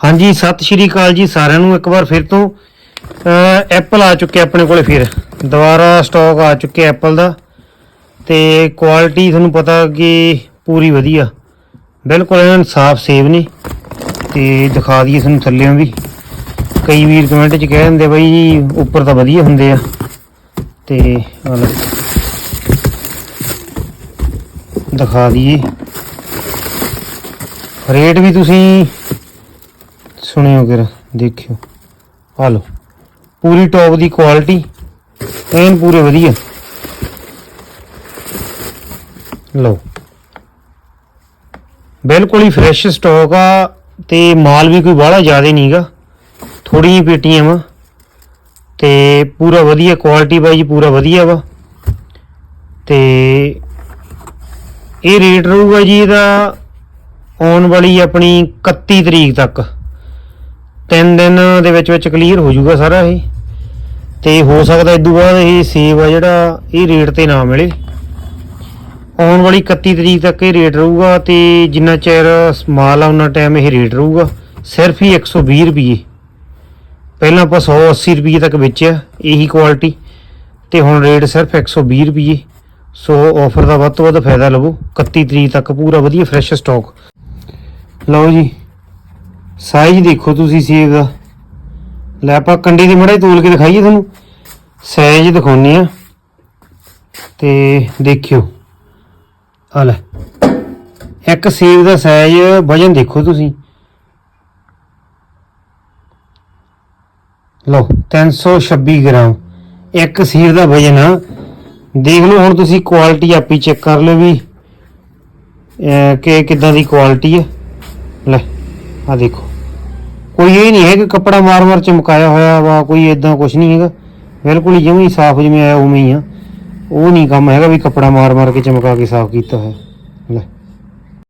ਹਾਂਜੀ, ਸਤਿ ਸ਼੍ਰੀ ਅਕਾਲ ਜੀ ਸਾਰਿਆਂ ਨੂੰ, ਇੱਕ ਵਾਰ ਫਿਰ ਤੋਂ। ਐਪਲ ਆ ਚੁੱਕੇ ਆਪਣੇ ਕੋਲੇ ਫਿਰ। ਦੁਬਾਰਾ ਸਟਾਕ ਆ ਚੁੱਕੇ ਐਪਲ ਦਾ। ਤੇ ਕੁਆਲਿਟੀ ਤੁਹਾਨੂੰ ਪਤਾ ਕਿ ਪੂਰੀ ਵਧੀਆ। ਬਿਲਕੁਲ ਇਹਨਾਂ ਸਾਫ਼ ਸੇਬ ਨੇ। ਤੇ ਦਿਖਾ ਦਈਏ ਤੁਹਾਨੂੰ ਥੱਲੇੋਂ ਵੀ। ਕਈ ਵੀਰ ਕਮੈਂਟ 'ਚ ਕਹਿ ਦਿੰਦੇ ਬਈ ਜੀ ਉੱਪਰ ਤਾਂ ਵਧੀਆ ਹੁੰਦੇ ਆ। ਤੇ ਦਿਖਾ ਦਈਏ। ਰੇਟ ਵੀ ਤੁਸੀਂ ਸੁਣਿਓ ਕਿਰ ਦੇਖਿਓ। ਆ ਲਓ। ਪੂਰੀ ਟੌਪ ਦੀ ਕੁਆਲਿਟੀ ਐਨ ਪੂਰੇ ਵਧੀਆ। ਲਓ। ਬਿਲਕੁਲ ਹੀ ਫਰੈਸ਼ ਸਟਾਕ ਆ ਤੇ ਮਾਲ ਵੀ ਕੋਈ ਬਾਹਲਾ ਜ਼ਿਆਦਾ ਨਹੀਂਗਾ ਥੋੜੀਆਂ ਪੇਟੀਆਂ ਵਾ। ਤੇ ਪੂਰਾ ਵਧੀਆ ਕੁਆਲਿਟੀ ਬਾਈ ਜੀ, ਪੂਰਾ ਵਧੀਆ ਵਾ। ਤੇ ਇਹ ਰੇਟ ਰਹੂਗਾ ਜੀ ਇਹਦਾ ਆਉਣ ਵਾਲੀ ਆਪਣੀ 31 ਤਰੀਕ ਤੱਕ। ਤਿੰਨ ਦਿਨ ਦੇ ਵਿੱਚ ਵਿੱਚ ਕਲੀਅਰ ਹੋ ਜਾਊਗਾ ਸਾਰਾ ਇਹ। ਤੇ ਹੋ ਸਕਦਾ ਇਦੋਂ ਬਾਅਦ ਇਹ ਸੇਵ ਆ ਜਿਹੜਾ, ਇਹ ਰੇਟ ਤੇ ਨਾ ਮਿਲੇ। ਆਉਣ ਵਾਲੀ 31 ਤਰੀਕ ਤੱਕ ਇਹ ਰੇਟ ਰਹੂਗਾ ਤੇ ਜਿੰਨਾ ਚਿਰ ਮਾਲ ਆ ਉਹਨਾਂ ਟਾਈਮ ਇਹ ਰੇਟ ਰਹੂਗਾ। ਸਿਰਫ ਹੀ 120 ਰੁਪਏ ਪਹਿਲਾਂ ਆਪਾਂ 180 ਰੁਪਏ ਤੱਕ ਵੇਚਿਆ, ਇਹੀ ਕੁਆਲਿਟੀ ਤੇ ਹੁਣ ਰੇਟ ਸਿਰਫ 120 ਰੁਪਏ ਸੋ ਆਫਰ ਦਾ ਵੱਧ ਤੋਂ ਵੱਧ ਫਾਇਦਾ ਲਵੋ। 31 ਤਰੀਕ ਤੱਕ ਪੂਰਾ ਵਧੀਆ ਫਰੈਸ਼ ਸਟਾਕ ਲਓ ਜੀ ਸਾਈਜ਼ ਦੇਖੋ ਤੁਸੀਂ ਸੇਬ ਦਾ। ਲੈ ਆਪਾਂ ਕੰਡੇ ਦੀ ਮੜਾ ਤੋਲ ਕੇ ਦਿਖਾਈਏ ਤੁਹਾਨੂੰ। ਸਾਈਜ਼ ਦਿਖਾਉਨੇ ਆ ਤੇ ਦੇਖਿਓ। ਆ ਲੈ। ਇੱਕ ਸੇਬ ਦਾ ਸਾਈਜ਼ ਵਜਨ ਦੇਖੋ ਤੁਸੀਂ। ਲਓ 326 ਗ੍ਰਾਮ। ਇੱਕ ਸੇਬ ਦਾ ਵਜਨ ਆ। ਦੇਖ ਲਓ ਹੁਣ ਤੁਸੀਂ ਕੁਆਲਿਟੀ ਆਪੀ ਚੈੱਕ ਕਰ ਲਓ ਵੀ ਕਿ ਕਿੱਦਾਂ ਦੀ ਕੁਆਲਿਟੀ ਹੈ ਲੈ ਆ ਦੇਖੋ। ਕੋਈ ਇਹ ਨਹੀਂ ਹੈ ਕਿ ਕੱਪੜਾ ਮਾਰ-ਮਾਰ ਚਮਕਾਇਆ ਹੋਇਆ ਵਾ, ਕੋਈ ਇਦਾਂ ਕੁਝ ਨਹੀਂ ਹੈਗਾ। ਬਿਲਕੁਲ ਹੀ ਜਿਵੇਂ ਹੀ ਸਾਫ਼ ਜਿਵੇਂ ਆਇਆ ਉਵੇਂ ਹੀ ਆ। ਉਹ ਨਹੀਂ ਕੰਮ ਹੈਗਾ ਵੀ ਕੱਪੜਾ ਮਾਰ-ਮਾਰ ਕੇ ਚਮਕਾ ਕੇ ਸਾਫ਼ ਕੀਤਾ ਹੋਇਆ।